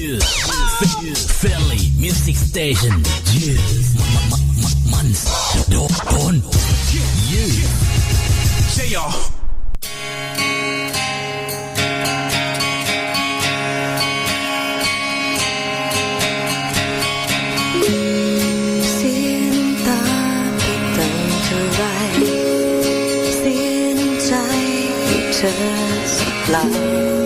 Yeah. Yeah. Philly Music Station. Yeah. Monster. Don't. Yeah. Say y'all. เธอสุดหลัง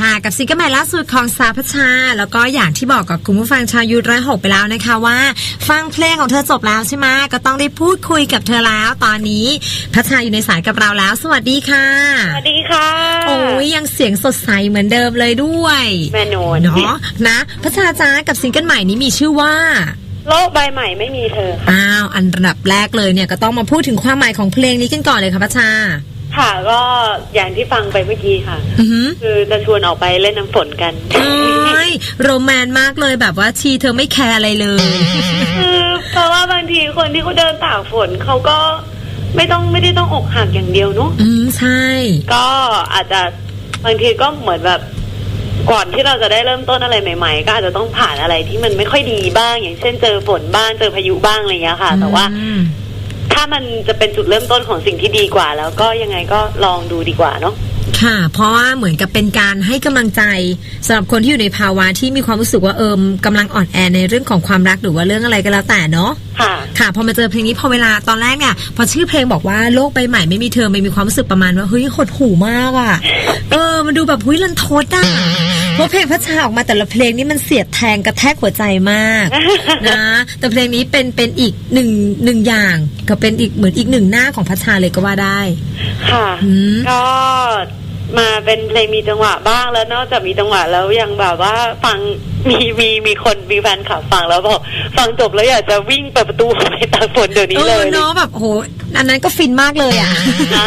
ค่ะกับซิงเกิลใหม่ล่าสุดของซาพชา แล้วก็อย่างที่บอกกับคุณผู้ฟังชาวยูร้อยหกไปแล้วนะคะว่า ฟังเพลงของเธอจบแล้วใช่ไหมก็ต้องได้พูดคุยกับเธอแล้วตอนนี้พัชาอยู่ในสายกับเราแล้ว สวัสดีค่ะ สวัสดีค่ะ โอ้ยยังเสียงสดใสเหมือนเดิมเลยด้วยแม่นอนเนาะนะพัชาจ้ากับซิงเกิลใหม่นี้มีชื่อว่า โลกใบใหม่ไม่มีเธอค่ะอ้าวอันดับแรกเลยเนี่ยก็ต้องมาพูดถึงความหมายของเพลงนี้กันก่อนเลยค่ะพระชาค่ะก็อย่างที่ฟังไปเมื่อกี้ค่ะคือจะชวนออกไปเล่นน้ำฝนกันใช่โรแมนมากเลยแบบว่าชีเธอไม่แคร์อะไรเลยคือเพราะว่าบางทีคนที่เขาเดินตากฝนเขาก็ไม่ต้องไม่ได้ต้องอกหักอย่างเดียวเนาะอืมใช่ ก็อาจจะบางทีก็เหมือนแบบ ก่อนที่เราจะได้เริ่มต้นอะไรใหม่ ๆ ก็อาจจะต้องผ่านอะไรที่มันไม่ค่อยดีบ้าง อย่างเช่นเจอฝนบ้างเจอพายุบ้างอะไรอย่างเงี้ยค่ะ แต่ว่าอืมถ้ามันจะเป็นจุดเริ่มต้นของสิ่งที่ดีกว่า แล้วก็ยังไงก็ลองดูดีกว่าเนาะค่ะ เพราะว่าเหมือนกับเป็นการให้กำลังใจสำหรับคนที่อยู่ในภาวะที่มีความรู้สึกว่าเอิมกำลังอ่อนแอในเรื่องของความรักหรือว่าเรื่องอะไรก็แล้วแต่เนาะค่ะ ค่ะพอมาเจอเพลงนี้พอเวลาตอนแรกเนี่ยพอชื่อเพลงบอกว่าโลกใบใหม่ไม่มีเธอไม่มีความรู้สึกประมาณว่าเฮ้ยหดหูมากอะ่ะเออมันดูแบบหุ้ยรันทดอะเพราะเพลงพัชชาออกมาแต่ละเพลงนี่มันเสียดแทงกระแทกหัวใจมากนะแต่เพลงนี้เป็นเป็นอีกหนึ่งหนึ่งอย่างก็เป็นอีกเหมือนอีกหนึ่งหน้าของพัชชาเลยก็ว่าได้ ค่ะอืมก็ มาเป็นเพลงมีจังหวะบ้างแล้วนอกจากมีจังหวะแล้วยังแบบว่าฟังมีมีมีคนมีแฟนคลับฟังแล้วบอกฟังจบแล้วอยากจะวิ่งเปิดประตูไปตากฝนเดี๋ยวนี้เอเลอยเนาะแบบโหอันนั้นก็ฟินมากเลยอะนะ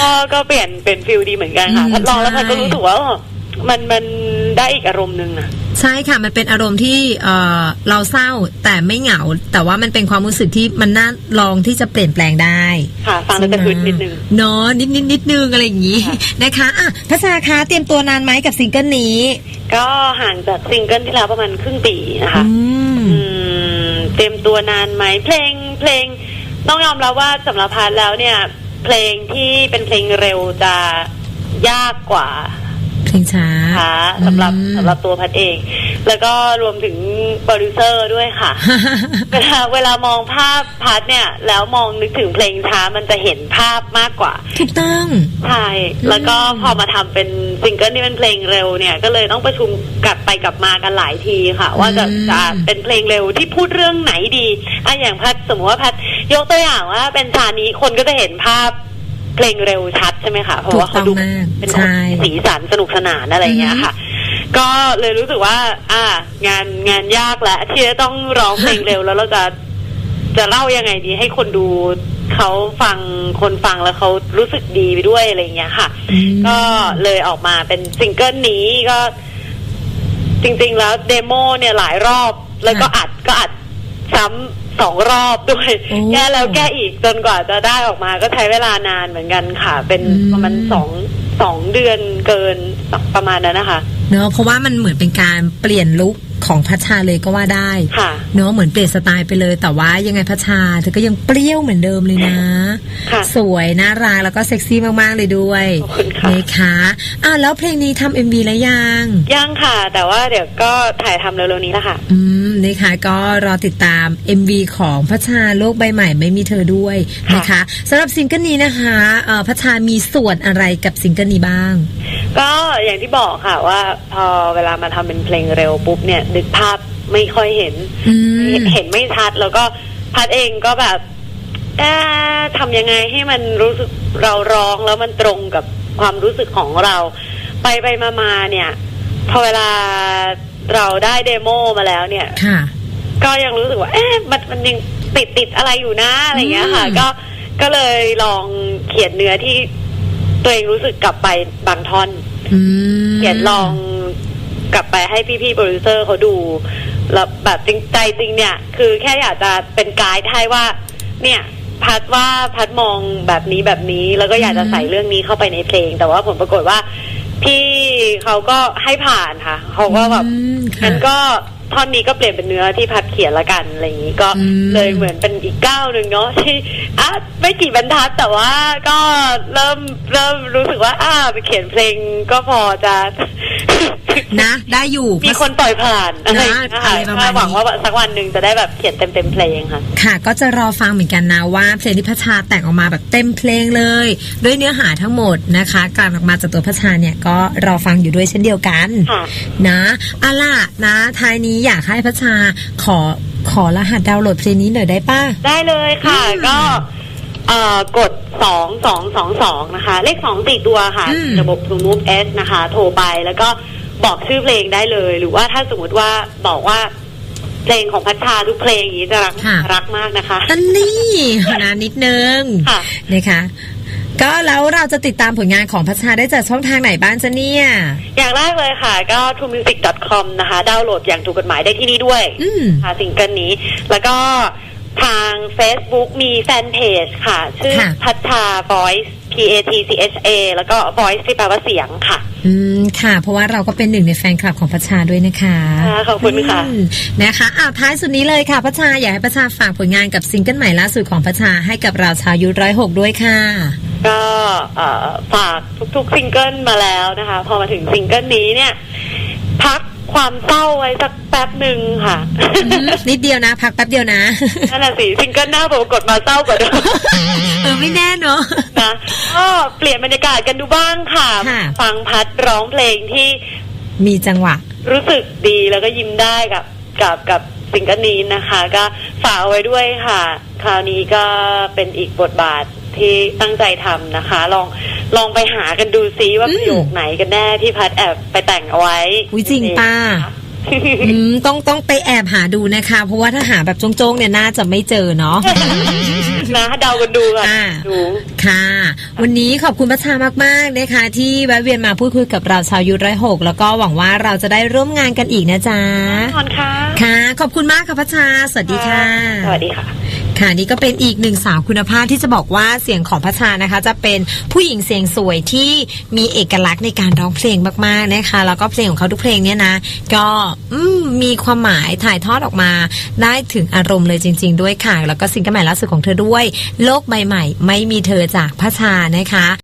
ก็ก็เปลี่ยนเป็นฟิลดีเหมือนกันค่ะอืมพัดลองแล้วพัดก็ใช่รู้สึกว่าเออมันมันได้อีกอารมณ์หนึ่งอะ ใช่ค่ะมันเป็นอารมณ์ที่เออเราเศร้าแต่ไม่เหงา แต่ว่ามันเป็นความรู้สึกที่มันน่าลองที่จะเปลี่ยนแปลงได้ ค่ะฟังแล้วจะพื้นนิดนึงเนาะนิดนิดนิดนึงอะไรอย่างนี้ค่ะนะคะอะพัชราคะเตรียมตัวนานไหมกับซิงเกิลนี้ ก็ห่างจากซิงเกิลที่แล้วประมาณครึ่งปีนะคะอืมอืมเตรียมตัวนานไหมเพลงเพลงต้องยอมรับว่าสำหรับพัดแล้วเนี่ย เพลงที่เป็นเพลงเร็วจะยากกว่า เพลงช้าค่ะสำหรับอืมสำหรับตัวพัดเอง แล้วก็รวมถึงโปรดิวเซอร์ด้วยค่ะ เวลาเวลามองภาพพัดเนี่ย แล้วมองนึกถึงเพลงช้ามันจะเห็นภาพมากกว่าถูกต้องใช่แล้วก็พอมาทำเป็นซิงเกิลที่เป็นเพลงเร็วเนี่ย ก็เลยต้องประชุมกลับไปกลับมากันหลายทีค่ะ ว่าจะอืมจะเป็นเพลงเร็วที่พูดเรื่องไหนดีอะอย่างพัดสมมติว่าพัดยกตัวอย่างว่าเป็นชานี้คนก็จะเห็นภาพ เพลงเร็วชัดใช่ไหมคะเพราะว่าเขาดูถูกต้องมากเป็นใช่สีสันสนุกสนานอะไรอย่างเงี้ยค่ะ ก็เลยรู้สึกว่า อ่างานงานยากแหละที่จะต้องร้องเพลงเร็วแล้วเราจะจะเล่ายังไงดีให้คนดูเขาฟังคนฟังแล้วเขารู้สึกดีไปด้วยอะไรอย่างเงี้ยค่ะอืมก็เลยออกมาเป็นซิงเกิลนี้ก็ จริง ๆ แล้วเดโมเนี่ยหลายรอบ แล้วก็อัดก็อัดซ้ำ สองรอบด้วยโอ้แก้แล้วแก้อีกจนกว่าจะได้ออกมาก็ใช้เวลานานเหมือนกันค่ะ เป็นอืมประมาณสองสองเดือนเกินประมาณนั้นนะคะ เนาะเพราะว่ามันเหมือนเป็นการเปลี่ยนลุค ของพัชชาเลยก็ว่าได้ค่ะเนาะเหมือนเปลี่ยนสไตล์ไปเลย แต่ว่ายังไงพัชชาเธอก็ยังเปรี้ยวเหมือนเดิมเลยนะค่ะสวยน่ารักแล้วก็เซ็กซี่มากๆเลยด้วยขอบคุณค่ะนะคะอะแล้วเพลงนี้ทำเอ็มวีแล้วยัง ยังค่ะ แต่ว่าเดี๋ยวก็ถ่ายทำเร็วๆนี้แล้วค่ะ อืมนะคะก็รอติดตาม MV ของพัชชาโลกใบใหม่ไม่มีเธอด้วยนะคะสำหรับซิงเกิลนี้นะคะเอ่อพัชชามีส่วนอะไรกับซิงเกิลนี้บ้าง ก็อย่างที่บอกค่ะว่า พอเวลามาทำเป็นเพลงเร็วปุ๊บเนี่ยนึกภาพไม่ค่อยเห็นอืมเห็นไม่ชัดแล้วก็พัดเองก็แบบเอ๊ะทำยังไงให้มันรู้สึกเราร้องแล้วมันตรงกับความรู้สึกของเรา ไปไปมามาเนี่ย พอเวลาเราได้เดโมมาแล้วเนี่ยค่ะก็ยังรู้สึกว่า เอ๊ะมันมันยังติดติดอะไรอยู่นะอะไรอย่างเงี้ยค่ะอืมก็ก็เลยลองเขียนเนื้อที่ตัวเองรู้สึกกลับไปบางท่อนอืม เขียนลองกลับไปให้พี่ๆโปรดิวเซอร์เขาดูแล้วแบบจริงใจจริงเนี่ย คือแค่อยากจะเป็นไกด์ให้ว่า เนี่ยพัดว่าพัดมองแบบนี้แบบนี้ แล้วก็อยากจะใส่เรื่องนี้เข้าไปในเพลง แต่ว่าผลปรากฏว่า พี่เขาก็ให้ผ่านค่ะ เขาก็แบบอืมค่ะงั้นก็ ท่อนนี้ก็เปลี่ยนเป็นเนื้อที่พัดเขียนละกันอะไรอย่างนี้ก็อืมเลยเหมือนเป็นอีกก้าวหนึ่งเนาะที่อะไม่กี่บรรทัดแต่ว่าก็เริ่มเริ่มรู้สึกว่าอ่าไปเขียนเพลงก็พอจะ นะ ได้อยู่มีคนปล่อยผ่านอะไรอย่างเงี้ยค่ะอะไรประมาณนี้หวังว่าสักวันหนึ่งจะได้แบบเขียนเต็มเต็มๆเพลงค่ะ ค่ะ ก็จะรอฟังเหมือนกันนะว่าเพลงที่พัชชาแต่งออกมาแบบเต็มเพลงเลย ด้วยเนื้อหาทั้งหมดนะคะกลั่นออกมาจากตัวพัชชาเนี่ยก็รอฟังอยู่ด้วยเช่นเดียวกันค่ะนะอะล่ะนะท้ายนี้อยากให้พัชชาขอขอรหัสดาวน์โหลดเพลงนี้หน่อยได้ป้าได้เลยค่ะอืมก็เอ่อกดสองสองสองสองนะคะ เลขสองติดตัวค่ะอืมระบบ True Move S นะคะ โทรไปแล้วก็ บอกชื่อเพลงได้เลย หรือว่าถ้าสมมติว่าบอกว่าเพลงของพัชชาทุกเพลงอย่างนี้จะรักค่ะรักมากนะคะอันนี้นะนิดนึงค่ะนะคะก็แล้วเราจะติดตามผลงานของพัชชาได้จากช่องทางไหนบ้างจ๊ะเนี่ย อย่างแรกเลยค่ะ ก็ truemusic.com นะคะ ดาวน์โหลดอย่างถูกกฎหมายได้ที่นี่ด้วยอืมค่ะซิงเกิลนี้ แล้วก็ทาง Facebook มีแฟนเพจค่ะ ชื่อค่ะพัชชา voice P A T C H A แล้วก็ voice ที่แปลว่าเสียงค่ะ อืมค่ะ เพราะว่าเราก็เป็นหนึ่งในแฟนคลับของพัชชาด้วยนะคะค่ะขอบคุณค่ะอืมนะคะอ้าวท้ายสุดนี้เลยค่ะพัชชาอยากให้พัชชาฝากผลงานกับซิงเกิลใหม่ล่าสุดของพัชชาให้กับเราชาวยุร้อยหกด้วยค่ะ ก็เอ่อฝากทุกๆซิงเกิลมาแล้วนะคะ พอมาถึงซิงเกิลนี้เนี่ยพัก ความเศร้าไว้สักแป๊บหนึ่งค่ะ นิดเดียวนะ พักแป๊บเดียวนะนั่นน่ะสิซิงเกิลหน้าผมกดมาเศร้ากว่าเดิมเออไม่แน่เนาะนะก็เปลี่ยนบรรยากาศกันดูบ้างค่ะค่ะฟังพัดร้องเพลงที่มีจังหวะ รู้สึกดีแล้วก็ยิ้มได้กับกับกับซิงเกิลนี้นะคะ ก็ฝากเอาไว้ด้วยค่ะ คราวนี้ก็เป็นอีกบทบาท ที่ตั้งใจทำนะคะ ลองลองไปหากันดูซิว่าอืมประโยคไหนกันแน่ที่พัดแอบไปแต่งเอาไว้อุ๊ยจริงป่ะอืมต้องต้องไปแอบหาดูนะคะ เพราะว่าถ้าหาแบบโจ้งๆเนี่ยน่าจะไม่เจอเนาะนะเดากันดูกันอ่าดูค่ะ วันนี้ขอบคุณพัชชามากๆนะคะ ที่แวะเวียนมาพูดคุยกับเราชาวยุทธร้อยหกแล้วก็หวังว่าเราจะได้ร่วมงานกันอีกนะจ๊ะนอนค่ะค่ะ ขอบคุณมากค่ะพัชชา สวัสดีค่ะ สวัสดีค่ะ ค่ะนี่ก็เป็นอีกหนึ่งสาวคุณภาพที่จะบอกว่าเสียงของพัชชานะคะ จะเป็นผู้หญิงเสียงสวยที่มีเอกลักษณ์ในการร้องเพลงมากๆนะคะ แล้วก็เพลงของเขาทุกเพลงเนี่ยนะ ก็มีความหมายถ่ายทอดออกมาได้ถึงอารมณ์เลยจริง ๆ ด้วยค่ะ แล้วก็ซิงเกิลใหม่ล่าสุดของเธอด้วย โลกใบใหม่ ไม่มีเธอจากพัชชานะคะ